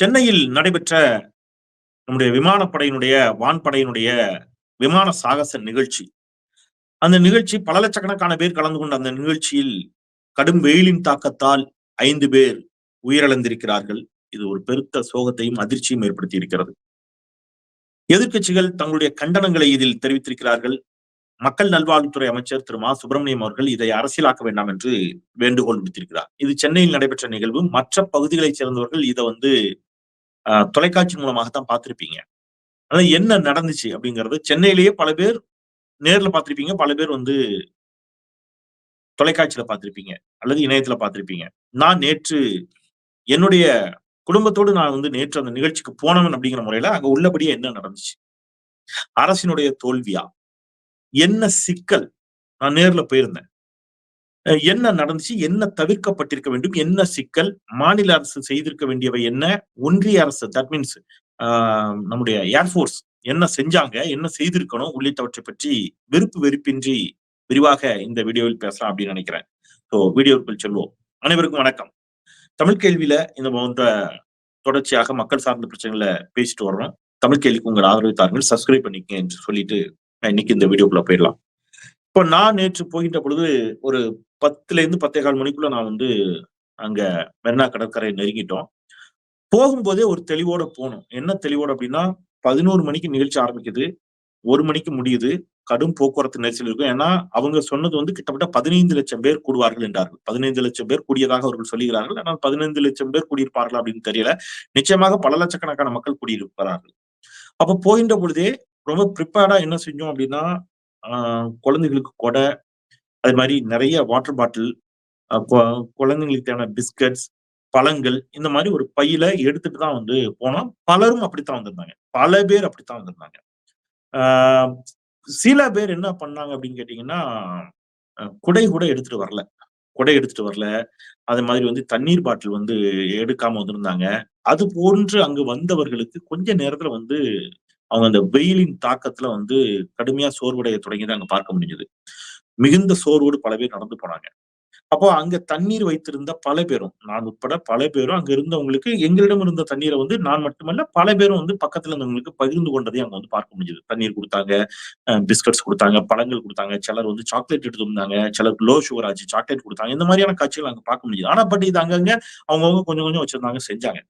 சென்னையில் நடைபெற்ற நம்முடைய விமானப்படையினுடைய வான்படையினுடைய விமான சாகச நிகழ்ச்சி. அந்த நிகழ்ச்சி பல லட்சக்கணக்கான பேர் கலந்து கொண்ட அந்த நிகழ்ச்சியில் கடும் வெயிலின் தாக்கத்தால் ஐந்து பேர் உயிரிழந்திருக்கிறார்கள். இது ஒரு பெருத்த சோகத்தையும் அதிர்ச்சியும் ஏற்படுத்தி இருக்கிறது. எதிர்க்கட்சிகள் தங்களுடைய கண்டனங்களை இதில் தெரிவித்திருக்கிறார்கள். மக்கள் நல்வாழ்வுத்துறை அமைச்சர் திரு மா. சுப்பிரமணியம் அவர்கள் இதை அரசியலாக்க வேண்டாம் என்று வேண்டுகோள் விடுத்திருக்கிறார். இது சென்னையில் நடைபெற்ற நிகழ்வு. மற்ற பகுதிகளைச் சேர்ந்தவர்கள் இதை வந்து தொலைக்காட்சி மூலமாக தான் பார்த்துருப்பீங்க. ஆனா என்ன நடந்துச்சு அப்படிங்கிறது சென்னையிலேயே பல பேர் நேர்ல பார்த்திருப்பீங்க பல பேர் வந்து தொலைக்காட்சியில பார்த்திருப்பீங்க அல்லது இணையத்துல பார்த்திருப்பீங்க. நான் நேற்று என்னுடைய குடும்பத்தோடு நான் வந்து நேற்று அந்த நிகழ்ச்சிக்கு போனவன் அப்படிங்கிற முறையில அங்க உள்ளபடியே என்ன நடந்துச்சு? அரசினுடைய தோல்வியா? என்ன சிக்கல்? நான் நேர்ல போயிருந்தேன். என்ன நடந்துச்சு என்ன தவிர்க்கப்பட்டிருக்க வேண்டும் என்ன சிக்கல் மாநில அரசு செய்திருக்க வேண்டியவை என்ன ஒன்றிய அரசு தட் மீன்ஸ் நம்முடைய ஏர்ஃபோர்ஸ் என்ன செஞ்சாங்க என்ன செய்திருக்கணும் உள்ளிட்டவற்றை பற்றி வெறுப்பு வெறுப்பின்றி விரிவாக இந்த வீடியோவில் பேசலாம் அப்படின்னு நினைக்கிறேன். ஸோ வீடியோக்குள் செல்வோம். அனைவருக்கும் வணக்கம். தமிழ் கேள்வியில இந்த போன்ற தொடர்ச்சியாக மக்கள் சார்ந்த பிரச்சனைகளை பேசிட்டு வர்றோம். தமிழ் கேள்விக்கு உங்கள் ஆதரவு தாருங்கள். சப்ஸ்கிரைப் பண்ணிக்கங்க என்று சொல்லிட்டு இன்னைக்கு இந்த வீடியோக்குள்ள போயிடலாம். இப்போ நான் நேற்று போகின்ற பொழுது ஒரு பத்துல இருந்து பத்தே கால் மணிக்குள்ள நான் வந்து அங்க மெர்னா கடற்கரை நெருங்கிட்டோம். போகும்போதே ஒரு தெளிவோட போகணும் என்ன தெளிவோட அப்படின்னா பதினோரு மணிக்கு நிகழ்ச்சி ஆரம்பிக்குது. ஒரு மணிக்கு முடியுது. கடும் போக்குவரத்து நெரிசல் இருக்கும். ஏன்னா அவங்க சொன்னது வந்து கிட்டத்தட்ட பதினைந்து லட்சம் பேர் கூடுவார்கள் என்றார்கள். பதினைந்து லட்சம் பேர் கூடியதாக அவர்கள் சொல்லுகிறார்கள். ஆனால் பதினைந்து லட்சம் பேர் கூடியிருப்பார்கள் அப்படின்னு தெரியல. நிச்சயமாக பல லட்சக்கணக்கான மக்கள் கூடியிருப்பார்கள். அப்ப போகின்ற பொழுதே ரொம்ப ப்ரிப்பேர்டா என்ன செஞ்சோம் அப்படின்னா குழந்தைகளுக்கு கொடை அது மாதிரி நிறைய வாட்டர் பாட்டில் குழந்தைங்களுக்கு தேவையான பிஸ்கட்ஸ் பழங்கள் இந்த மாதிரி ஒரு பையில எடுத்துட்டு தான் வந்து போனோம். பலரும் அப்படித்தான் வந்திருந்தாங்க. பல பேர் அப்படித்தான் வந்திருந்தாங்க. சில பேர் என்ன பண்ணாங்க அப்படின்னு கேட்டீங்கன்னா குடை கூட எடுத்துட்டு வரல. குடை எடுத்துட்டு வரல. அது மாதிரி வந்து தண்ணீர் பாட்டில் வந்து எடுக்காம வந்திருந்தாங்க. அது போன்று அங்கு வந்தவர்களுக்கு கொஞ்ச நேரத்துல வந்து அவங்க அந்த வெயிலின் தாக்கத்துல வந்து கடுமையா சோர்வடைய தொடங்கியதை அங்க பார்க்க முடிஞ்சது. மிகுந்த சோர்வோடு பல பேர் நடந்து போனாங்க. அப்போ அங்க தண்ணீர் வைத்திருந்த பல பேரும் நான் உட்பட பல பேரும் அங்க இருந்தவங்களுக்கு எங்களிடம் இருந்த தண்ணீரை வந்து நான் மட்டுமல்ல பல பேரும் வந்து பக்கத்துல இருந்தவங்களுக்கு பகிர்ந்து கொண்டதையும் அங்க வந்து பார்க்க முடிஞ்சது. தண்ணீர் கொடுத்தாங்க பிஸ்கட்ஸ் கொடுத்தாங்க பழங்கள் கொடுத்தாங்க சிலர் வந்து சாக்லேட் எடுத்து வந்தாங்க சிலர் லோ சுகர் ஆச்சு சாக்லேட் கொடுத்தாங்க. இந்த மாதிரியான காட்சிகள் அங்க பார்க்க முடிஞ்சது. ஆனா பட் இது அங்கங்க அவங்கவுங்க கொஞ்சம் கொஞ்சம் வச்சிருந்தாங்க செஞ்சாங்க.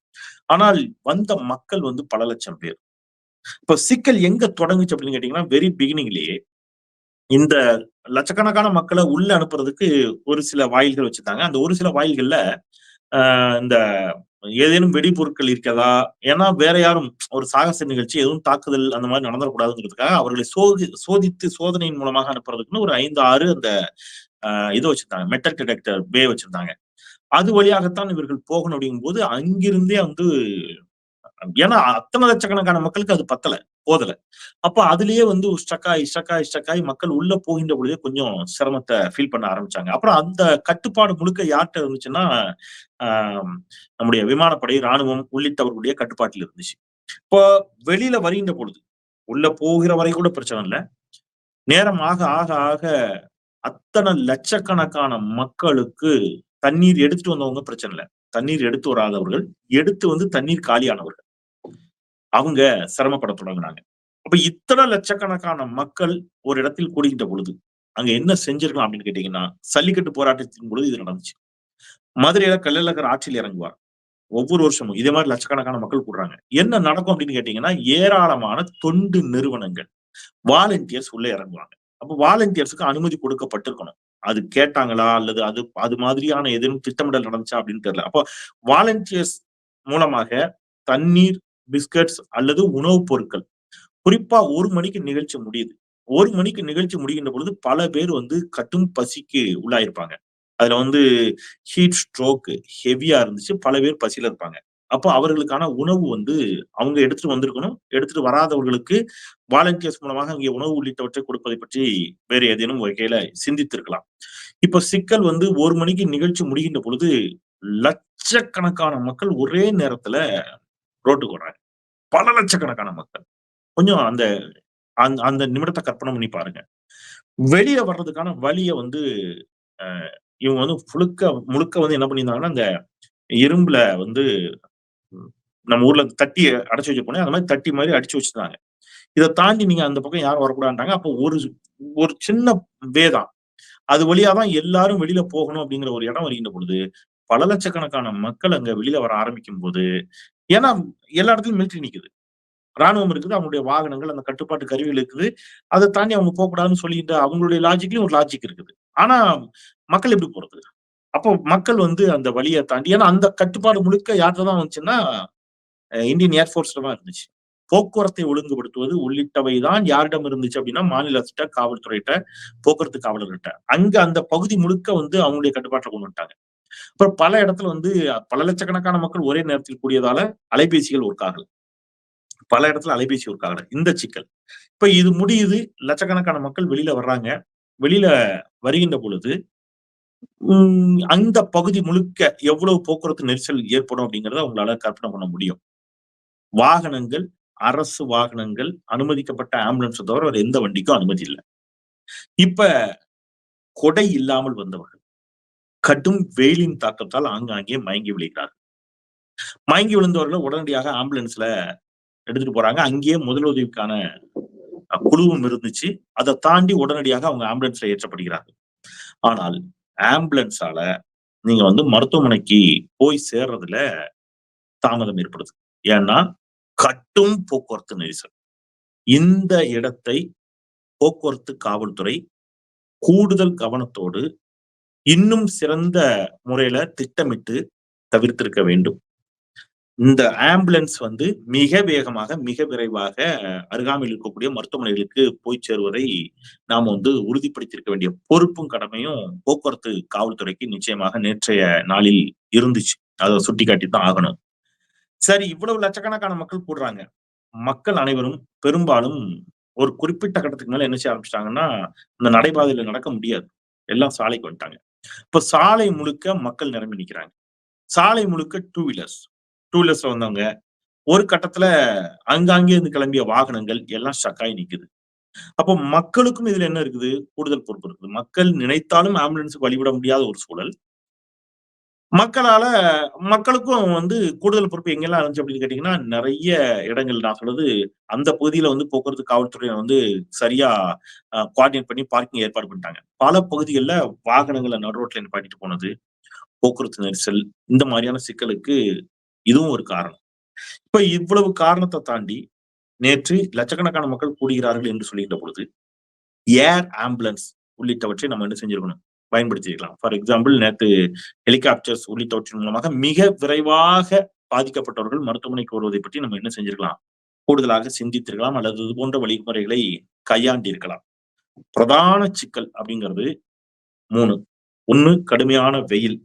ஆனால் வந்த மக்கள் வந்து பல லட்சம் பேர். இப்ப சிக்கல் எங்க தொடங்குச்சு அப்படின்னு கேட்டீங்கன்னா வெரி பிகினிங்லயே இந்த லட்சக்கணக்கான மக்களை உள்ள அனுப்புறதுக்கு ஒரு சில வாயில்கள் வச்சிருந்தாங்க. அந்த ஒரு சில வாயில்கள்ல இந்த ஏதேனும் வெடிபொருட்கள் இருக்கிறதா? ஏன்னா வேற யாரும் ஒரு சாகச நிகழ்ச்சி எதுவும் தாக்குதல் அந்த மாதிரி நடந்துடக்கூடாதுங்கிறதுக்காக அவர்களை சோதி சோதித்து சோதனையின் மூலமாக அனுப்புறதுக்குன்னு ஒரு ஐந்து ஆறு அந்த இது வச்சிருந்தாங்க. மெட்டல் டிடெக்டர் பே வச்சிருந்தாங்க. அது வழியாகத்தான் இவர்கள் போகணும் அப்படிங்கும் போது அங்கிருந்தே வந்து ஏன்னா அத்தனை லட்சக்கணக்கான மக்களுக்கு அது பத்தல போதல. அப்ப அதுலயே வந்து ஸ்டக்காய் ஸ்டக்காய் ஸ்டக்காய் மக்கள் உள்ள போகின்ற பொழுதே கொஞ்சம் சிரமத்தை ஃபீல் பண்ண ஆரம்பிச்சாங்க. அப்புறம் அந்த கட்டுப்பாடு முழுக்க யார்கிட்ட இருந்துச்சுன்னா நம்முடைய விமானப்படை ராணுவம் உள்ளிட்டவர்களுடைய கட்டுப்பாட்டில் இருந்துச்சு. இப்போ வெளியில வருகின்ற பொழுது உள்ள போகிற வரை கூட பிரச்சனை இல்லை. நேரம் ஆக ஆக ஆக அத்தனை லட்சக்கணக்கான மக்களுக்கு தண்ணீர் எடுத்துட்டு வந்தவங்க பிரச்சனை இல்லை. தண்ணீர் எடுத்து வராதவர்கள் எடுத்து வந்து தண்ணீர் காலியானவர்கள். அவங்க சிரமப்பட தொடங்கினாங்க அப்ப இத்தனை லட்சக்கணக்கான மக்கள் ஒரு இடத்தில் கூடுகின்ற பொழுது அங்க என்ன செஞ்சிருக்கலாம் அப்படின்னு கேட்டீங்கன்னா சல்லிக்கட்டு போராட்டத்தின் பொழுது இது நடந்துச்சு. மதுரையில கல்லழகர் ஆட்சியில் இறங்குவார். ஒவ்வொரு வருஷமும் இதே மாதிரி லட்சக்கணக்கான மக்கள் கூடுறாங்க. என்ன நடக்கும் அப்படின்னு கேட்டீங்கன்னா ஏராளமான தொண்டு நிறுவனங்கள் வாலண்டியர்ஸ் உள்ள இறங்குவாங்க. அப்ப வாலண்டியர்ஸுக்கு அனுமதி கொடுக்கப்பட்டிருக்கணும். அது கேட்டாங்களா அல்லது அது அது மாதிரியான எதுவும் திட்டமிடல் நடந்துச்சா அப்படின்னு தெரியல. அப்போ வாலண்டியர்ஸ் மூலமாக தண்ணீர் பிஸ்கட்ஸ் அல்லது உணவுப் பொருட்கள். குறிப்பா ஒரு மணிக்கு நிகழ்ச்சி முடியுது. ஒரு மணிக்கு நிகழ்ச்சி முடிகின்ற பொழுது பல பேர் வந்து கட்டும் பசிக்கு உள்ளாயிருப்பாங்க. அதுல வந்து ஹீட் ஸ்ட்ரோக் ஹெவியா இருந்துச்சு. பல பேர் பசியில இருப்பாங்க. அப்போ அவர்களுக்கான உணவு வந்து அவங்க எடுத்துட்டு வந்திருக்கணும். எடுத்துட்டு வராதவர்களுக்கு வாலண்டியர்ஸ் மூலமாக அங்கே உணவு உள்ளிட்டவற்றை கொடுப்பதை பற்றி வேறு ஏதேனும் வகையில சிந்தித்திருக்கலாம். இப்ப சிக்கல் வந்து ஒரு மணிக்கு நிகழ்ச்சி முடிகின்ற பொழுது லட்சக்கணக்கான மக்கள் ஒரே நேரத்துல ரோட்டுக்கு வர்றாங்க. பல லட்சக்கணக்கான மக்கள். கொஞ்சம் அந்த அந்த நிமிடத்தை கற்பனை பண்ணி பாருங்க. வெளியே வர்றதுக்கான வழியை வந்து இவங்க வந்து முழுக்க முழுக்க வந்து என்ன பண்ணியிருந்தாங்கன்னா அந்த இரும்புல வந்து நம்ம ஊர்ல தட்டி அடைச்சு வச்சு போனேன் அந்த மாதிரி தட்டி மாதிரி அடிச்சு வச்சிருந்தாங்க. இதை தாண்டி நீங்க அந்த பக்கம் யாரும் வரக்கூடாதுட்டாங்க அப்போ ஒரு ஒரு சின்ன வேதம் அது வழியா தான் எல்லாரும் வெளியில போகணும் அப்படிங்கிற ஒரு இடம் வருகின்ற பொழுது பல லட்சக்கணக்கான மக்கள் அங்க வெளியில வர ஆரம்பிக்கும் போது ஏன்னா எல்லா இடத்துலயும் மிலிட்ரி நிக்குது. ராணுவம் இருக்குது அவங்களுடைய வாகனங்கள் அந்த கட்டுப்பாட்டு கருவிகள் இருக்குது. அதை தாண்டி அவங்க போகக்கூடாதுன்னு சொல்லிட்டு அவங்களுடைய லாஜிக்லயும் ஒரு லாஜிக் இருக்குது. ஆனா மக்கள் எப்படி போறது? அப்போ மக்கள் வந்து அந்த வழியை தாண்டி ஏன்னா அந்த கட்டுப்பாடு முழுக்க யார்கிட்ட தான் வந்துச்சுன்னா இந்தியன் ஏர்ஃபோர்ஸ்ல தான் இருந்துச்சு. போக்குவரத்தை ஒழுங்குபடுத்துவது உள்ளிட்டவை தான் யாரிடம் இருந்துச்சு அப்படின்னா மாநில அரசிட்ட காவல்துறையிட்ட போக்குவரத்து காவலர்கிட்ட. அங்க அந்த பகுதி முழுக்க வந்து அவங்களுடைய கட்டுப்பாட்டை கொண்டு வந்துட்டாங்க. அப்புறம் பல இடத்துல வந்து பல லட்சக்கணக்கான மக்கள் ஒரே நேரத்தில் கூடியதால அலைபேசிகள் ஒர்க்காகல. பல இடத்துல அலைபேசி ஒர்க்காகல. இந்த சிக்கல். இப்ப இது முடியுது. லட்சக்கணக்கான மக்கள் வெளியில வர்றாங்க. வெளியில வருகின்ற பொழுது அந்த பகுதி முழுக்க எவ்வளவு போக்குவரத்து நெரிசல் ஏற்படும் அப்படிங்கறத உங்களால கற்பனை பண்ண முடியும். வாகனங்கள் அரசு வாகனங்கள் அனுமதிக்கப்பட்ட ஆம்புலன்ஸை தவிர வேற எந்த வண்டிக்கும் அனுமதி இல்லை. இப்ப கொடை இல்லாமல் வந்தவர்கள் கடும் வெயிலின் தாக்கத்தால் ஆங்காங்கே மயங்கி விழுகிறார்கள். மயங்கி விழுந்தவர்கள் உடனடியாக ஆம்புலன்ஸ்ல எடுத்துட்டு போறாங்க. அங்கேயே முதலுதவிக்கான குழுவும் இருந்துச்சு. அதை தாண்டி உடனடியாக அவங்க ஆம்புலன்ஸ்ல ஏற்றப்படுகிறார்கள். ஆனால் ஆம்புலன்ஸால நீங்க வந்து மருத்துவமனைக்கு போய் சேர்றதுல தாமதம் ஏற்படுது. ஏன்னா கட்டும் போக்குவரத்து நெரிசல். இந்த இடத்தை போக்குவரத்து காவல்துறை கூடுதல் கவனத்தோடு இன்னும் சிறந்த முறையில திட்டமிட்டு தவிர்த்திருக்க வேண்டும். இந்த ஆம்புலன்ஸ் வந்து மிக வேகமாக மிக விரைவாக அருகாமையில் இருக்கக்கூடிய மருத்துவமனைகளுக்கு போய் சேருவதை நாம் வந்து உறுதிப்படுத்தியிருக்க வேண்டிய பொறுப்பும் கடமையும் போக்குவரத்து காவல்துறைக்கு நிச்சயமாக நேற்றைய நாளில் இருந்துச்சு. அதை சுட்டிக்காட்டி தான் ஆகணும். சரி இவ்வளவு லட்சக்கணக்கான மக்கள் கூடுறாங்க. மக்கள் அனைவரும் பெரும்பாலும் ஒரு குறிப்பிட்ட கட்டத்துக்கு மேல என்ன செய்ய ஆரம்பிச்சிட்டாங்கன்னா இந்த நடைபாதையில நடக்க முடியாது. எல்லாம் சாலைக்கு வந்துட்டாங்க. இப்ப சாலை முழுக்க மக்கள் நிரம்பி நிற்கிறாங்க சாலை முழுக்க டூ வீலர்ஸ் டூ வீலர்ஸ்ல வந்தவங்க ஒரு கட்டத்துல அங்காங்கே இருந்து கிளம்பிய வாகனங்கள் எல்லாம் ஸ்டக்காய் நிக்குது. அப்போ மக்களுக்கும் இதுல என்ன இருக்குது? கூடுதல் பொறுப்பு இருக்குது. மக்கள் நினைத்தாலும் ஆம்புலன்ஸுக்கு வழிவிட முடியாத ஒரு சூழல். மக்களால மக்களுக்கும் வந்து கூடுதல் பொறுப்பு எங்கெல்லாம் இருந்துச்சு அப்படின்னு கேட்டீங்கன்னா நிறைய இடங்கள் நான் சொல்றது அந்த பகுதியில வந்து போக்குவரத்து காவல்துறையை வந்து சரியா கோஆர்டினேட் பண்ணி பார்க்கிங் ஏற்பாடு பண்ணிட்டாங்க. பல பகுதிகளில் வாகனங்களை நடு ரோட்ல நிப்பாட்டிட்டு போனது போக்குவரத்து நெரிசல் இந்த மாதிரியான சிக்கலுக்கு இதுவும் ஒரு காரணம். இப்ப இவ்வளவு காரணத்தை தாண்டி நேற்று லட்சக்கணக்கான மக்கள் கூடுகிறார்கள் என்று சொல்லுகின்ற பொழுது ஏர் ஆம்புலன்ஸ் உள்ளிட்டவற்றை நம்ம என்ன செஞ்சிருக்கணும்? பயன்படுத்தியிருக்கலாம். ஃபார் எக்ஸாம்பிள் நேற்று ஹெலிகாப்டர்ஸ் உள்ளிட்டவற்றின் மூலமாக மிக விரைவாக பாதிக்கப்பட்டவர்கள் மருத்துவமனைக்கு வருவதை பற்றி நம்ம என்ன செஞ்சிருக்கலாம்? கூடுதலாக சிந்தித்திருக்கலாம் அல்லது இது போன்ற வழிமுறைகளை கையாண்டிருக்கலாம். பிரதான சிக்கல் அப்படிங்கிறது மூணு. ஒன்று கடுமையான வெயில்.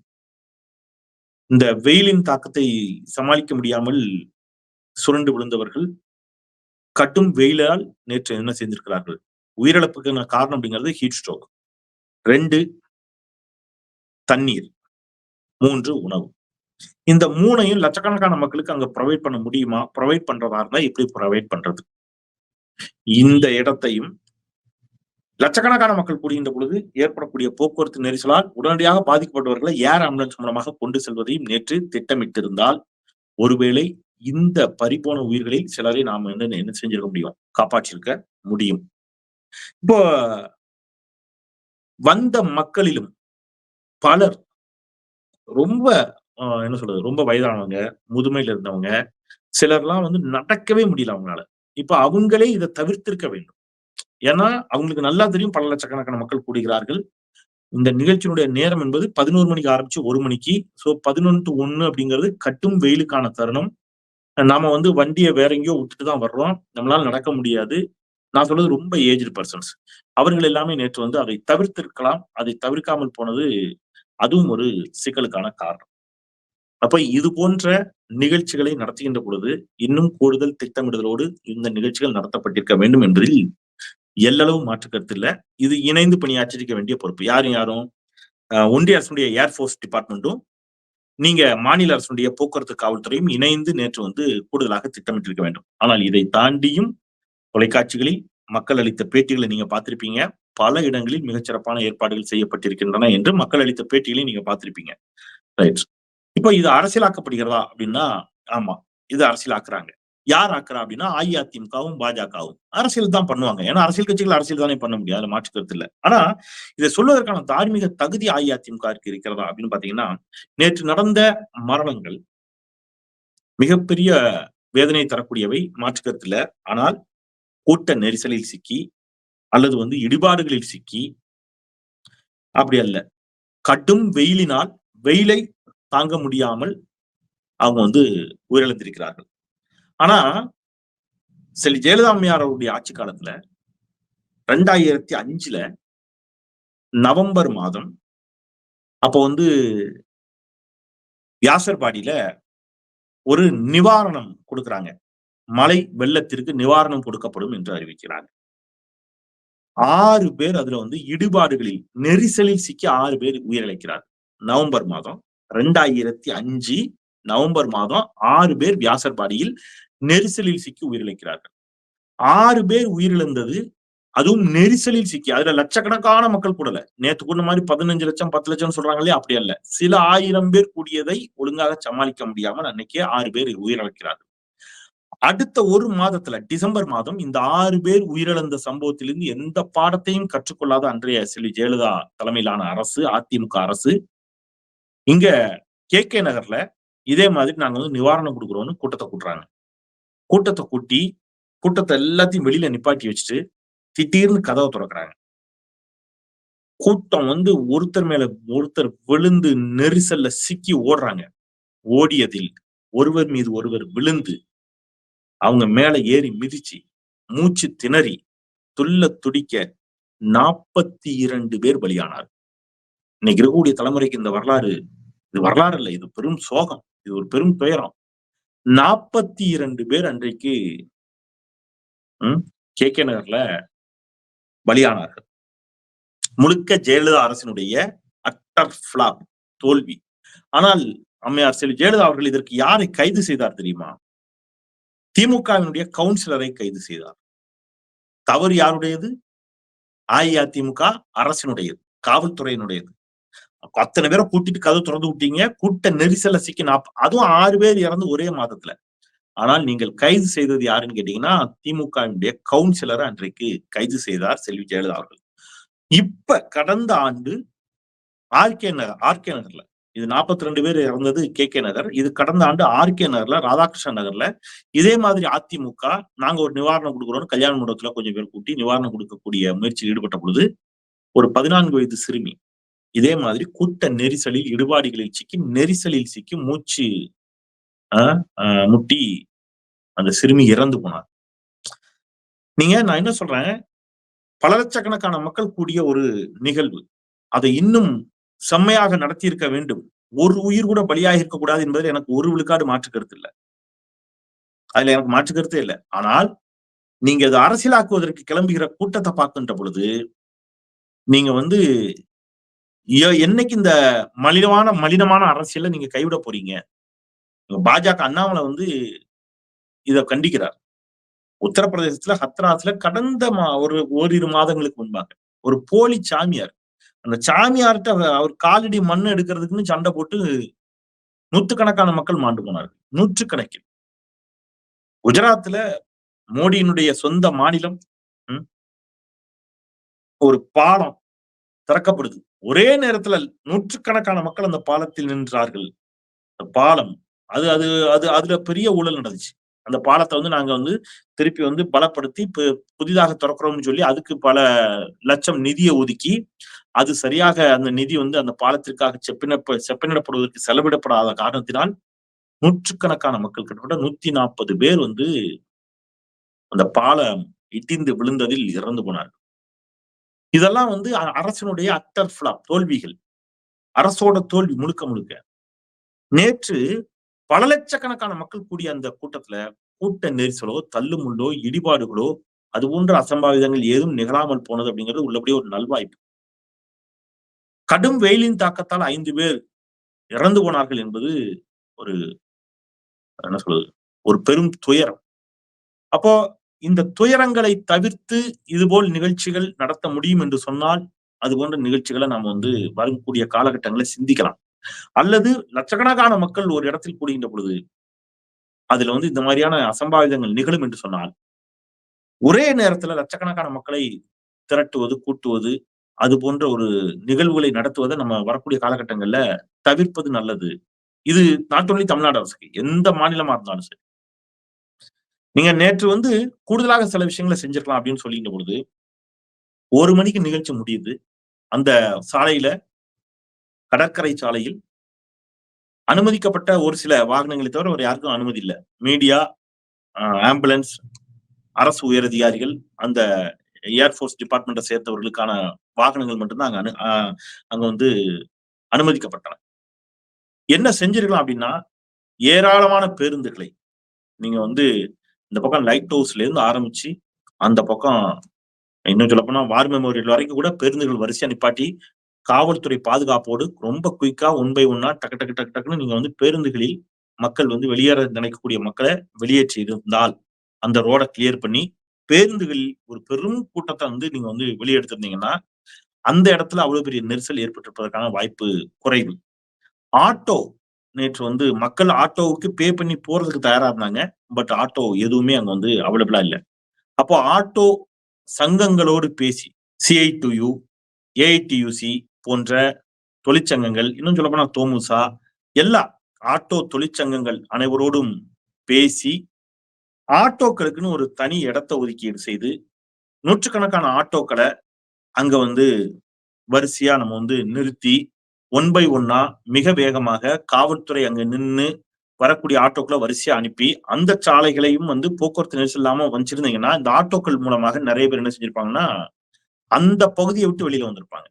இந்த வெயிலின் தாக்கத்தை சமாளிக்க முடியாமல் சுரண்டு விழுந்தவர்கள் கட்டும் வெயிலால் நேற்று என்ன செஞ்சிருக்கிறார்கள் உயிரிழப்புக்கான காரணம் அப்படிங்கிறது ஹீட் ஸ்ட்ரோக் ரெண்டு தண்ணீர். மூன்று உணவு. இந்த மூணையும் லட்சக்கணக்கான மக்களுக்கு அங்க ப்ரொவைட் பண்ண முடியுமா? ப்ரொவைட் பண்றதா இருந்தா எப்படி ப்ரொவைட் பண்றது? இந்த இடத்தையும் லட்சக்கணக்கான மக்கள் கூடுகின்ற பொழுது ஏற்படக்கூடிய போக்குவரத்து நெரிசலால் உடனடியாக பாதிக்கப்பட்டவர்களை ஏர் ஆம்புலன்ஸ் மூலமாக கொண்டு செல்வதையும் நேற்று திட்டமிட்டிருந்தால் ஒருவேளை இந்த பறிப்போன உயிர்களில் சிலரை நாம் என்ன என்ன செஞ்சிருக்க முடியும்? காப்பாற்றிருக்க முடியும். இப்போ வந்த மக்களிலும் பலர் ரொம்ப என்ன சொல்றது ரொம்ப வயதானவங்க முதுமையில இருந்தவங்க சிலர்லாம் வந்து நடக்கவே முடியல அவங்களால. இப்ப அவங்களே இதை தவிர்த்திருக்க வேண்டும். ஏன்னா அவங்களுக்கு நல்லா தெரியும் பல லட்சக்கணக்கான மக்கள் கூடுகிறார்கள். இந்த நிகழ்ச்சியினுடைய நேரம் என்பது பதினோரு மணிக்கு ஆரம்பிச்சு ஒரு மணிக்கு. ஸோ பதினொன்று ஒண்ணு அப்படிங்கிறது கட்டும் வெயிலுக்கான தருணம். நாம வந்து வண்டியை வேற எங்கேயோ விட்டுட்டு தான் வர்றோம். நம்மளால நடக்க முடியாது. நான் சொல்றது ரொம்ப ஏஜ்டு பர்சன்ஸ் அவர்கள் எல்லாமே நேற்று வந்து அதை தவிர்த்திருக்கலாம். அதை தவிர்க்காமல் போனது அதுவும் ஒரு சிக்கலுக்கான காரணம். அப்ப இது போன்ற நிகழ்ச்சிகளை நடத்துகின்ற பொழுது இன்னும் கூடுதல் திட்டமிடுதலோடு இந்த நிகழ்ச்சிகள் நடத்தப்பட்டிருக்க வேண்டும் என்பதில் எல்லளவு மாற்று கருத்து இல்லை. இது இணைந்து பணியாற்றிருக்க வேண்டிய பொறுப்பு. யாரும் யாரும் ஒன்றிய அரசுடைய ஏர்ஃபோர்ஸ் டிபார்ட்மெண்ட்டும் நீங்க மாநில அரசுடைய போக்குவரத்து காவல்துறையும் இணைந்து நேற்று வந்து கூடுதலாக திட்டமிட்டிருக்க வேண்டும். ஆனால் இதை தாண்டியும் தொலைக்காட்சிகளில் மக்கள் அளித்த பேட்டிகளை நீங்க பார்த்திருப்பீங்க. பல இடங்களில் மிகச்சிறப்பான ஏற்பாடுகள் செய்யப்பட்டிருக்கின்றன என்று மக்கள் அளித்த பேட்டிகளையும் நீங்க பார்த்திருப்பீங்க. ரைட். இப்போ இது அரசியலாக்கப்படுகிறதா அப்படின்னா ஆமா இது அரசியலாக்குறாங்க. யார் ஆக்குறா அப்படின்னா அஇஅதிமுகவும் பாஜகவும். அரசியல் தான் பண்ணுவாங்க. ஏன்னா அரசியல் கட்சிகள் அரசியல் தானே பண்ண முடியும். அதுல மாற்று கருத்து ஆனா இதை சொல்வதற்கான தார்மீக தகுதி அஇஅதிமுக இருக்கிறதா அப்படின்னு பாத்தீங்கன்னா நேற்று நடந்த மரணங்கள் மிகப்பெரிய வேதனை தரக்கூடியவை மாற்று கருத்துல ஆனால் கூட்ட நெரிசலில் சிக்கி அல்லது வந்து இடிபாடுகளில் சிக்கி அப்படி அல்ல. கடும் வெயிலினால் வெயிலை தாங்க முடியாமல் அவங்க வந்து உயிரிழந்திருக்கிறார்கள். ஆனா செல்வி ஜெயலலிதா அம்மையார் அவருடைய ஆட்சி காலத்துல ரெண்டாயிரத்தி அஞ்சுல நவம்பர் மாதம் அப்போ வந்து வியாசர்பாடியில ஒரு நிவாரணம் கொடுக்கறாங்க. மழை வெள்ளத்திற்கு நிவாரணம் கொடுக்கப்படும் என்று அறிவிக்கிறாங்க. ஆறு பேர் அதுல வந்து இடுபாடுகளில் நெரிசலில் சிக்கி ஆறு பேர் உயிரிழக்கிறார். நவம்பர் மாதம் ரெண்டாயிரத்தி அஞ்சு நவம்பர் மாதம் ஆறு பேர் வியாசர்பாடியில் நெரிசலில் சிக்கி உயிரிழக்கிறார்கள். ஆறு பேர் உயிரிழந்தது அதுவும் நெரிசலில் சிக்கி. அதுல லட்சக்கணக்கான மக்கள் கூடல நேத்து கூட மாதிரி பதினஞ்சு லட்சம் பத்து லட்சம் சொல்றாங்களே அப்படி அல்ல. சில ஆயிரம் பேர் கூடியதை ஒழுங்காக சமாளிக்க முடியாமல் அன்னைக்கே ஆறு பேர் உயிரிழக்கிறார்கள். அடுத்த ஒரு மாதத்துல டிசம்பர் மாதம் இந்த ஆறு பேர் உயிரிழந்த சம்பவத்திலிருந்து எந்த பாடத்தையும் கற்றுக்கொள்ளாத அன்றைய செல்வி ஜெயலலிதா தலைமையிலான அரசு அதிமுக அரசு இங்க கே கே நகர்ல இதே மாதிரி நாங்க வந்து நிவாரணம் கொடுக்குறோம்னு கூட்டத்தை கூட்டுறாங்க. கூட்டத்தை கூட்டி கூட்டத்தை எல்லாத்தையும் வெளியில நிப்பாட்டி வச்சுட்டு திடீர்னு கதவை திறக்கிறாங்க. கூட்டம் வந்து ஒருத்தர் மேல ஒருத்தர் விழுந்து நெரிசல்ல சிக்கி ஓடுறாங்க. ஓடியதில் ஒருவர் மீது ஒருவர் விழுந்து அவங்க மேல ஏறி மிதிச்சு மூச்சு திணறி துள்ள துடிக்க நாற்பத்தி இரண்டு பேர் பலியானார் இன்னைக்கு இருக்கக்கூடிய தலைமுறைக்கு இந்த வரலாறு இது வரலாறு இல்லை இது பெரும் சோகம் இது ஒரு பெரும் துயரம். நாற்பத்தி இரண்டு பேர் அன்றைக்கு கே கே நகர்ல பலியானார்கள். முழுக்க ஜெயலலிதா அரசினுடைய அட்டர் பிளாப் தோல்வி. ஆனால் அம்மையார் செல்வி ஜெயலலிதா அவர்கள் இதற்கு யாரை கைது செய்தார் தெரியுமா? திமுகவினுடைய கவுன்சிலரை கைது செய்தார். தவறு யாருடையது? அஇஅதிமுக அரசினுடையது காவல்துறையினுடையது. அத்தனை பேரை கூட்டிட்டு கதவு திறந்து விட்டீங்க கூட்ட நெரிசல்ல சிக்கி அதுவும் ஆறு பேர் இறந்து ஒரே மாதத்துல. ஆனால் நீங்கள் கைது செய்தது யாருன்னு கேட்டீங்கன்னா திமுகவினுடைய கவுன்சிலரை அன்றைக்கு கைது செய்தார் செல்வி ஜெயலலிதா அவர்கள். இப்ப கடந்த ஆண்டு ஆர்கே நகர் ஆர்கே நகர்ல இது நாற்பத்தி ரெண்டு பேர் இறந்தது கே கே நகர். இது கடந்த ஆண்டு ஆர்கே நகர்ல ராதாகிருஷ்ணன் நகர்ல. இதே மாதிரி அதிமுக நாங்க ஒரு நிவாரணம் கொடுக்குறோம் கல்யாண மண்டபத்துல கொஞ்சம் பேர் கூட்டி நிவாரணம் கொடுக்கக்கூடிய முயற்சியில் ஈடுபட்ட பொழுது ஒரு பதினான்கு வயது சிறுமி இதே மாதிரி கூட்ட நெரிசலில் இடுபாடுகளில் சிக்கி நெரிசலில் சிக்கி மூச்சு முட்டி அந்த சிறுமி இறந்து போனார். நீங்க நான் என்ன சொல்றேன்? பல லட்சக்கணக்கான மக்கள் கூடிய ஒரு நிகழ்வு. அதை இன்னும் செம்மையாக நடத்தியிருக்க வேண்டும். ஒரு உயிர் கூட பலியாக இருக்கக்கூடாது என்பதில் எனக்கு ஒரு விழுக்காடு மாற்று கருத்து இல்லை. அதுல எனக்கு மாற்று கருத்தே இல்லை. ஆனால் நீங்க அதை அரசியலாக்குவதற்கு கிளம்புகிற கூட்டத்தை பார்க்கின்ற பொழுது நீங்க வந்து என்னைக்கு இந்த மலினமான மலினமான அரசியல நீங்க கைவிட போறீங்க? பாஜக அண்ணாமலை வந்து இத கண்டிக்கிறார். உத்தரப்பிரதேசத்துல ஹத்ராஸ்ல கடந்த ஒரு ஓரிரு மாதங்களுக்கு முன்பாக. ஒரு போலி சாமியார். அந்த சாமியார்கிட்ட அவர் காலடி மண் எடுக்கிறதுக்குன்னு சண்டை போட்டு நூத்துக்கணக்கான மக்கள் மாண்டு போனார்கள். நூற்றுக்கணக்கில். குஜராத்ல மோடியினுடைய சொந்த மாநிலம் ஒரு பாலம் திறக்கப்படுது. ஒரே நேரத்துல நூற்றுக்கணக்கான மக்கள் அந்த பாலத்தில் நின்றார்கள். பாலம் அது அது அது அதுல பெரிய ஊழல் நடந்துச்சு. அந்த பாலத்தை வந்து நாங்க வந்து திருப்பி வந்து பலப்படுத்தி புதிதாக திறக்கிறோம்னு சொல்லி அதுக்கு பல லட்சம் நிதியை ஒதுக்கி அது சரியாக அந்த நிதி வந்து அந்த பாலத்திற்காக செப்பினப்ப செப்பினிடப்படுவதற்கு செலவிடப்படாத காரணத்தினால் நூற்றுக்கணக்கான மக்கள் கிட்டத்தட்ட நூத்தி நாற்பது பேர் வந்து அந்த பாலம் இடிந்து விழுந்ததில் இறந்து போனார்கள். இதெல்லாம் வந்து அரசனுடைய அட்டர் பிளாப் தோல்விகள். அரசோட தோல்வி முழுக்க முழுக்க. நேற்று பல லட்சக்கணக்கான மக்கள் கூடிய அந்த கூட்டத்துல கூட்ட நெரிசலோ தள்ளுமுள்ளோ இடிபாடுகளோ அது போன்ற அசம்பாவிதங்கள் ஏதும் நிகழாமல் போனது அப்படிங்கிறது உள்ளபடியே ஒரு நல்வாய்ப்பு. கடும் வெயிலின் தாக்கத்தால் ஐந்து பேர் இறந்து போனார்கள் என்பது ஒரு என்ன சொல்றது ஒரு பெரும் துயரம். அப்போ இந்த துயரங்களை தவிர்த்து இதுபோல் நிகழ்ச்சிகள் நடத்த முடியும் என்று சொன்னால் அது போன்ற நிகழ்ச்சிகளை நாம் வந்து வரக்கூடிய காலகட்டங்களை சிந்திக்கலாம். அல்லது லட்சக்கணக்கான மக்கள் ஒரு இடத்தில் கூடுகின்ற பொழுது அதுல வந்து இந்த மாதிரியான அசம்பாவிதங்கள் நிகழும் என்று சொன்னால் ஒரே நேரத்துல லட்சக்கணக்கான மக்களை திரட்டுவது கூட்டுவது அது போன்ற ஒரு நிகழ்வுகளை நடத்துவதை நம்ம வரக்கூடிய காலகட்டங்கள்ல தவிர்ப்பது நல்லது. இது நாட் ஒன்லி தமிழ்நாடு அரசுக்கு எந்த மாநிலமா இருந்தாலும் சரி. நீங்க நேற்று வந்து கூடுதலாக சில விஷயங்களை செஞ்சிருக்கலாம் அப்படின்னு சொல்லிட்ட பொழுது ஒரு மணிக்கு நிகழ்ச்சி முடியுது. அந்த சாலையில கடற்கரை சாலையில் அனுமதிக்கப்பட்ட ஒரு சில வாகனங்களை தவிர ஒரு யாருக்கும் அனுமதி இல்லை. மீடியா ஆம்புலன்ஸ் அரசு உயரதிகாரிகள் அந்த ஏர்ஃபோர்ஸ் டிபார்ட்மெண்ட்டை சேர்த்தவர்களுக்கான வாகனங்கள் மட்டும்தான் அங்க அனு அங்க வந்து அனுமதிக்கப்பட்டன. என்ன செஞ்சிருக்கலாம் அப்படின்னா ஏராளமான பேருந்துகளை நீங்க வந்து இந்த பக்கம் லைட் ஹவுஸ்ல இருந்து ஆரம்பிச்சு அந்த பக்கம் இன்னும் சொல்ல போனா வார் மெமோரியல் வரைக்கும் கூட பேருந்துகள் வரிசையா நிப்பாட்டி காவல்துறை பாதுகாப்போடு ரொம்ப குயிக்கா ஒன் பை ஒன்னா டக்கு டக்கு டக்கு டக்குன்னு நீங்க வந்து பேருந்துகளில் மக்கள் வந்து வெளியேற நினைக்கக்கூடிய மக்களை வெளியேற்றி இருந்தால் அந்த ரோடை கிளியர் பண்ணி பேருந்துகளில் ஒரு பெரும் கூட்டத்தை வந்து நீங்க வந்து வெளியெடுத்திருந்தீங்கன்னா அந்த இடத்துல அவ்வளவு பெரிய நெரிசல் ஏற்பட்டிருப்பதற்கான வாய்ப்பு குறைவு. ஆட்டோ நேற்று வந்து மக்கள் ஆட்டோவுக்கு பே பண்ணி போறதுக்கு தயாரா இருந்தாங்க. பட் ஆட்டோ எதுவுமே அங்க வந்து அவைலபிளா இல்லை. அப்போ ஆட்டோ சங்கங்களோடு பேசி சிஐ டு யூ ஏஐடியூசி போன்ற தொழிற்சங்கங்கள் இன்னும் சொல்ல போனா தோமுசா எல்லா ஆட்டோ தொழிற்சங்கங்கள் அனைவரோடும் பேசி ஆட்டோக்களுக்குன்னு ஒரு தனி இடத்த ஒதுக்கீடு செய்து நூற்றுக்கணக்கான ஆட்டோக்களை அங்க வந்து வரிசையா நம்ம வந்து நிறுத்தி ஒன் பை ஒன்னா மிக வேகமாக காவல்துறை அங்க நின்று வரக்கூடிய ஆட்டோக்களை வரிசையா அனுப்பி அந்த சாலைகளையும் வந்து போக்குவரத்து நெரிசல் இல்லாம வச்சிருந்தீங்கன்னா இந்த ஆட்டோக்கள் மூலமாக நிறைய பேர் என்ன செஞ்சிருப்பாங்கன்னா அந்த பகுதியை விட்டு வெளியில வந்திருப்பாங்க.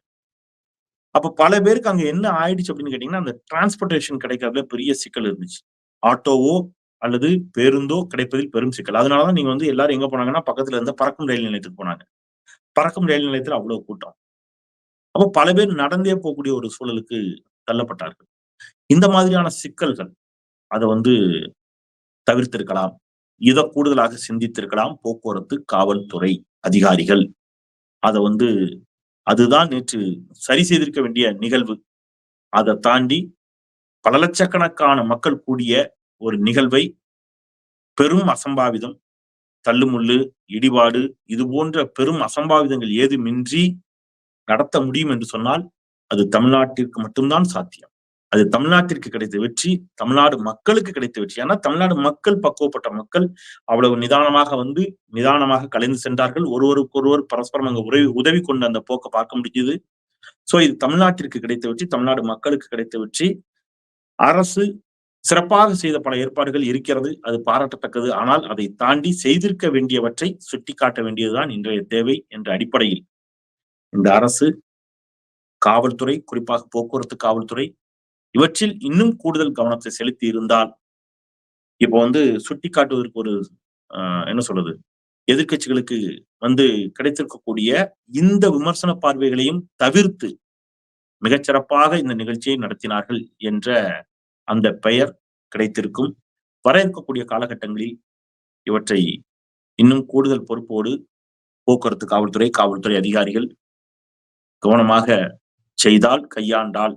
அப்ப பல பேருக்கு அங்க என்ன ஆயிடுச்சு அப்படின்னு கேட்டீங்கன்னா அந்த டிரான்ஸ்போர்டேஷன் கிடைக்கிறதுல பெரிய சிக்கல் இருந்துச்சு. ஆட்டோவோ அல்லது பேருந்தோ கிடைப்பதில் பெரும் சிக்கல். அதனாலதான் நீங்க வந்து எல்லாரும் எங்க போனாங்கன்னா பக்கத்துல இருந்த பறக்கும் ரயில் நிலையத்துக்கு போனாங்க. பறக்கும் ரயில் நிலையத்தில் அவ்வளவு கூட்டம். அப்போ பல பேர் நடந்தே போகக்கூடிய ஒரு சூழலுக்கு தள்ளப்பட்டார்கள். இந்த மாதிரியான சிக்கல்கள் அதை வந்து தவிர்த்திருக்கலாம். இதை கூடுதலாக சிந்தித்திருக்கலாம் போக்குவரத்து காவல்துறை அதிகாரிகள். அதை வந்து அதுதான் நேற்று சரி செய்திருக்க வேண்டிய நிகழ்வு. அதை தாண்டி பல லட்சக்கணக்கான மக்கள் கூடிய ஒரு நிகழ்வை பெரும் அசம்பாவிதம் தள்ளுமுள்ளு இடிபாடு இது போன்ற பெரும் அசம்பாவிதங்கள் ஏதுமின்றி நடத்த முடியும் என்று சொன்னால் அது தமிழ்நாட்டிற்கு மட்டும்தான் சாத்தியம். அது தமிழ்நாட்டிற்கு கிடைத்த வெற்றி தமிழ்நாடு மக்களுக்கு கிடைத்த வெற்றி. ஏன்னா தமிழ்நாடு மக்கள் பக்குவப்பட்ட மக்கள் அவ்வளவு நிதானமாக வந்து நிதானமாக கலைந்து சென்றார்கள். ஒருவருக்கு ஒருவர் பரஸ்பரம் அங்க உதவி உதவி கொண்டு அந்த போக்கை பார்க்க முடியுது சோ இது தமிழ்நாட்டிற்கு கிடைத்த வெற்றி தமிழ்நாடு மக்களுக்கு கிடைத்த வெற்றி. அரசு சிறப்பாக செய்த பல ஏற்பாடுகள் இருக்கிறது அது பாராட்டத்தக்கது. ஆனால் அதை தாண்டி செய்திருக்க வேண்டியவற்றை சுட்டிக்காட்ட வேண்டியதுதான் இன்றைய தேவை என்ற அடிப்படையில். இந்த அரசு காவல்துறை குறிப்பாக போக்குவரத்து காவல்துறை இவற்றில் இன்னும் கூடுதல் கவனத்தை செலுத்தி இருந்தால் இப்போ வந்து சுட்டி காட்டுவதற்கு ஒரு என்ன சொல்றது? எதிர்கட்சிகளுக்கு வந்து கிடைத்திருக்கக்கூடிய இந்த விமர்சன பார்வைகளையும் தவிர்த்து மிகச்சிறப்பாக இந்த நிகழ்ச்சியை நடத்தினார்கள் என்ற அந்த பெயர் கிடைத்திருக்கும். வர இருக்கக்கூடிய காலகட்டங்களில் இவற்றை இன்னும் கூடுதல் பொறுப்போடு போக்குவரத்து காவல்துறை காவல்துறை அதிகாரிகள் கவனமாக செய்தால் கையாண்டால்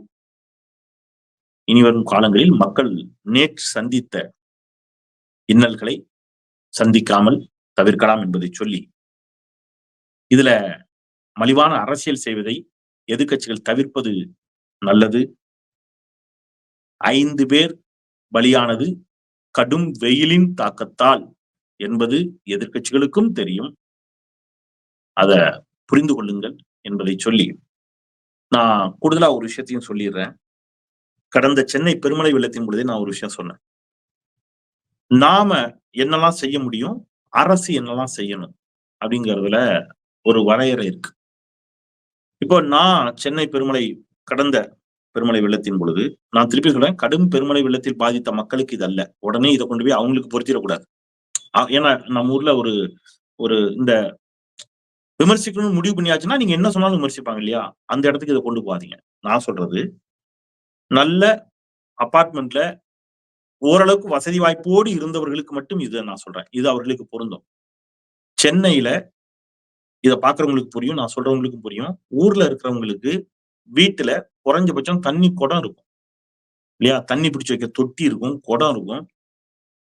இனிவரும் காலங்களில் மக்கள் நேற்று சந்தித்த இன்னல்களை சந்திக்காமல் தவிர்க்கலாம் என்பதை சொல்லி இதுல மலிவான அரசியல் செய்வதை எதிர்கட்சிகள் தவிர்ப்பது நல்லது. ஐந்து பேர் பலியானது கடும் வெயிலின் தாக்கத்தால் என்பது எதிர்கட்சிகளுக்கும் தெரியும். அத புரிந்து கொள்ளுங்கள் என்பதை சொல்லி நான் கூடுதலா ஒரு விஷயத்தையும் சொல்லிடுறேன். கடந்த சென்னை பெருமலை வெள்ளத்தின் பொழுதே நான் ஒரு விஷயம் சொன்னேன். நாம என்னெல்லாம் செய்ய முடியும் அரசு என்னெல்லாம் செய்யணும் அப்படிங்கிறதுல ஒரு வரையறை இருக்கு. இப்போ நான் சென்னை பெருமலை கடந்த பெருமலை வெள்ளத்தின் பொழுது நான் திருப்பி சொல்றேன் கடும் பெருமலை வெள்ளத்தில் பாதித்த மக்களுக்கு இது அல்ல உடனே இதை கொண்டு போய் அவங்களுக்கு பொருத்திடக்கூடாது. ஏன்னா நம்ம ஊர்ல ஒரு ஒரு இந்த விமர்சிக்கணும்னு முடிவு பண்ணியாச்சுன்னா நீங்க என்ன சொன்னாலும் விமர்சிப்பாங்க இல்லையா? அந்த இடத்துக்கு இதை கொண்டு போகாதீங்க. நான் சொல்றது நல்ல அபார்ட்மெண்ட்ல ஓரளவுக்கு வசதி வாய்ப்போடு இருந்தவர்களுக்கு மட்டும் இதை நான் சொல்றேன். இது அவர்களுக்கு பொருந்தும். சென்னையில இதை பாக்குறவங்களுக்கு புரியும் நான் சொல்றவங்களுக்கும் புரியும். ஊர்ல இருக்கிறவங்களுக்கு வீட்டுல குறைஞ்சபட்சம் தண்ணி குடம் இருக்கும் இல்லையா தண்ணி பிடிச்சு வைக்க தொட்டி இருக்கும் குடம் இருக்கும்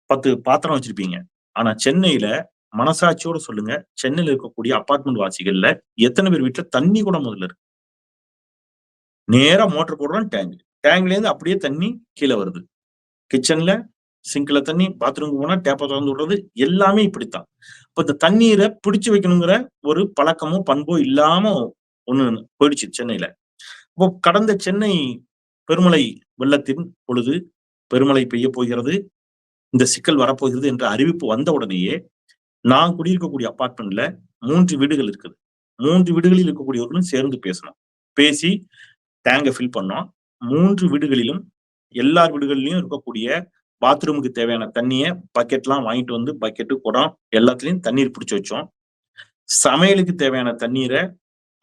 10 பாத்திரம் வச்சிருப்பீங்க. ஆனா சென்னையில மனசாட்சியோட சொல்லுங்க. சென்னையில இருக்கக்கூடிய அபார்ட்மெண்ட் வாசிகள்ல எத்தனை பேர் வீட்டுல தண்ணி குடம் முதல்ல இருக்கு? நேரா மோட்டர் போடுறோம் டேங்க். டேங்க்ல இருந்து அப்படியே தண்ணி கீழே வருது. கிச்சன்ல சிங்க்ல தண்ணி, பாத்ரூம்க்கு போனா டேப்பை திறந்து விடுறது எல்லாமே இப்படித்தான். இப்ப இந்த தண்ணீரை பிடிச்சு வைக்கணுங்கிற ஒரு பழக்கமோ, பண்போ இல்லாம ஒண்ணு போயிடுச்சு சென்னையில. இப்போ கடந்த சென்னை பெருமழை வெள்ளத்தின் பொழுது பெருமழை பெய்யப் போகிறது. இந்த சிக்கல் வரப்போகிறது என்ற அறிவிப்பு வந்த உடனேயே, நான் குடியிருக்கக்கூடிய அபார்ட்மெண்ட்ல மூன்று வீடுகள் இருக்குது. மூன்று வீடுகளில் இருக்கக்கூடியவர்களும் சேர்ந்து பேசணும் பேசி டேங்கை ஃபில் பண்ணோம். மூன்று வீடுகளிலும் எல்லார் வீடுகளிலும் இருக்கக்கூடிய பாத்ரூமுக்கு தேவையான தண்ணியை பக்கெட்லாம் வாங்கிட்டு வந்து பக்கெட்டு, குடம் எல்லாத்துலேயும் தண்ணீர் பிடிச்சி வச்சோம். சமையலுக்கு தேவையான தண்ணீரை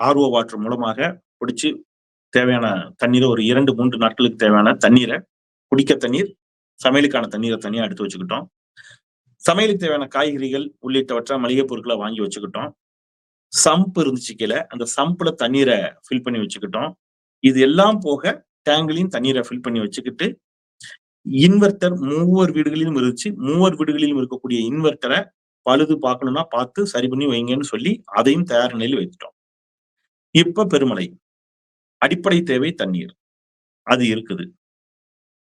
ஆர்ஓ வாட்டர் மூலமாக பிடிச்சு தேவையான தண்ணீரை ஒரு 2, 3 நாட்களுக்கு தேவையான தண்ணீரை குடிக்க தண்ணீர், சமையலுக்கான தண்ணீரை தனியாக எடுத்து வச்சுக்கிட்டோம். சமையலுக்கு தேவையான காய்கறிகள் உள்ளிட்டவற்றை மளிகை பொருட்களை வாங்கி வச்சுக்கிட்டோம். சம்ப் இருந்துச்சு கீழே அந்த சம்ப்ல தண்ணீரை ஃபில் பண்ணி வச்சுக்கிட்டோம். இது எல்லாம் போக டேங்கிலையும் தண்ணீரை ஃபில் பண்ணி வச்சுக்கிட்டு, இன்வெர்டர் மூவர் வீடுகளிலும் இருந்துச்சு. மூவர் வீடுகளிலும் இருக்கக்கூடிய இன்வெர்டரை பழுது பார்க்கணும்னா பார்த்து சரி பண்ணி வைங்கன்னு சொல்லி, அதையும் தயார் நிலையில் வைத்துட்டோம். இப்ப பெருமழை. அடிப்படை தேவை தண்ணீர். அது இருக்குது.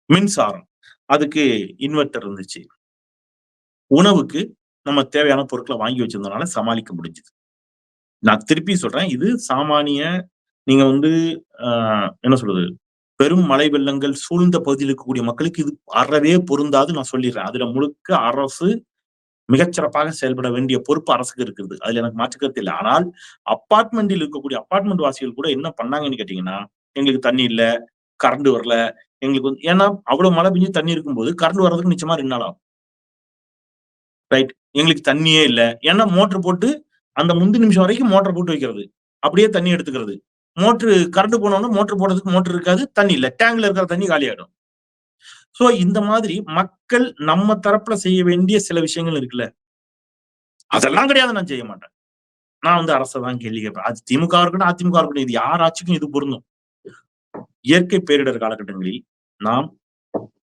மின்சாரம். அதுக்கு இன்வெர்டர் இருந்துச்சு. உணவுக்கு நம்ம தேவையான பொருட்களை வாங்கி வச்சிருந்தனால சமாளிக்க முடிஞ்சுது நான் திருப்பி சொல்றேன். இது சாமானிய நீங்க வந்து என்ன சொல்றது? பெரும் மழை வெள்ளங்கள் சூழ்ந்த பகுதியில் இருக்கக்கூடிய மக்களுக்கு இது அறவே பொருந்தாது நான் சொல்லிடுறேன் அதுல முழுக்க அரசு மிகச்சிறப்பாக செயல்பட வேண்டிய பொறுப்பு அரசுக்கு இருக்குது. அதுல எனக்கு மாற்றுக்கிறது இல்லை ஆனால் அப்பார்ட்மெண்ட்டில் இருக்கக்கூடிய அபார்ட்மெண்ட் வாசிகள் கூட என்ன பண்ணாங்கன்னு கேட்டீங்கன்னா, எங்களுக்கு தண்ணி இல்ல, கரண்ட் வரல. எங்களுக்கு வந்து ஏன்னா அவ்வளவு மழை பெஞ்சு தண்ணி இருக்கும்போது கரண்ட் வர்றதுக்கு நிச்சயமா 2 நாள் ஆகும். ரைட். எங்களுக்கு தண்ணியே இல்லை ஏன்னா மோட்டர் போட்டு அந்த முந்தி நிமிஷம் வரைக்கும் மோட்டர் போட்டு வைக்கிறது. அப்படியே தண்ணி எடுத்துக்கிறது. மோட்டர் கரண்ட் போனோம்னா மோட்டர் போடுறதுக்கு மோட்டர் இருக்காது. தண்ணி இல்லை டேங்க்ல இருக்கிற தண்ணி காலியாயிடும். சோ இந்த மாதிரி மக்கள் நம்ம தரப்புல செய்ய வேண்டிய சில விஷயங்கள் இருக்குல்ல. அதெல்லாம் கிடையாது நான் செய்ய மாட்டேன். நான் வந்து அரச தான் கேள்வி கேட்பேன். அது திமுக இருக்கட்டும், அதிமுக இருக்கட்டும். இது யார் ஆட்சிக்கும் இது பொருந்தும். இயற்கை பேரிடர் காலகட்டங்களில் நாம்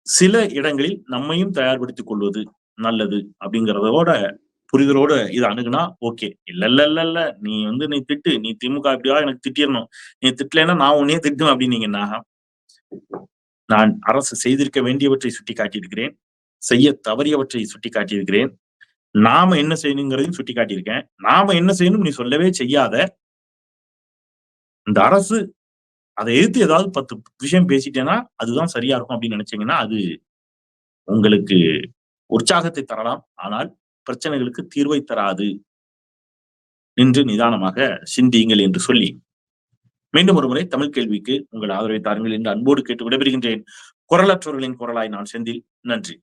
சில இடங்களில் நம்மையும் தயார்படுத்திக் கொள்வது நல்லது அப்படிங்கிறதோட புரிதலோட இத அணுகுனா ஓகே. இல்ல இல்ல இல்ல இல்ல. நீ வந்து நீ திட்டு. நீ திமுக இப்படியா எனக்கு திட்டிடணும் நீ திட்டலைன்னா நான் உன்னையே திட்டுவேன் அப்படின்னீங்கன்னா, நான் அரசு செய்திருக்க வேண்டியவற்றை சுட்டிக்காட்டியிருக்கிறேன். செய்ய தவறியவற்றை சுட்டிக்காட்டியிருக்கிறேன். நாம என்ன செய்யணுங்கிறதையும் சுட்டி காட்டியிருக்கேன் நாம என்ன செய்யணும் நீ சொல்லவே செய்யாத இந்த அரசு அதை எதிர்த்து ஏதாவது 10 விஷயம் பேசிட்டேன்னா, அதுதான் சரியா இருக்கும் அப்படின்னு நினைச்சீங்கன்னா, அது உங்களுக்கு உற்சாகத்தை தரலாம். ஆனால் பிரச்சனைகளுக்கு தீர்வை தராது. நின்று நிதானமாக சிந்தியுங்கள் என்று சொல்லி, மீண்டும் ஒருமுறை தமிழ் கேள்விக்கு உங்கள் ஆதரவை தாருங்கள் என்று அன்போடு கேட்டு விடைபெறுகின்றேன். குரலற்றவர்களின் குரலாய் நான் செந்தில். நன்றி.